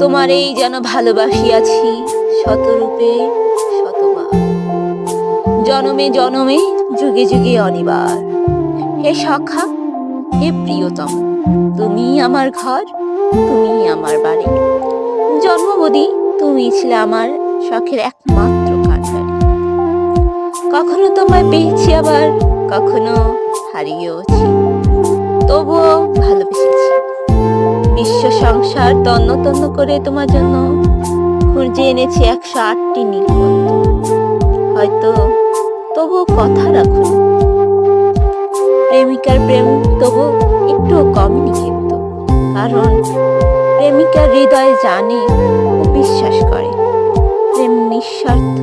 তোমার এই যেন ভালোবাসিয়াছি শতরূপে শতবার। জনমে জনমে, যুগে যুগে অনিবার। হে সখা, হে প্রিয়তম, তুমি আমার ঘর, তুমি আমার বাড়ি। জন্মবদি তুমি ছিলে আমার শখের একমাত্র কান্ডারি। কখনো তোমায় পেয়েছি আবার, কখনো হারিয়েওছি। সংসার তন্ন তন্ন করে তোমার জন্য খুঁজে এনেছি একশো আটটি নীলপদ্ম হয়তো তবুও কথা রাখুন প্রেমিকার প্রেম তবু একটু কম কিন্তু, কারণ প্রেমিকার হৃদয় জানে ও বিশ্বাস করে। প্রেম নিঃস্বার্থ।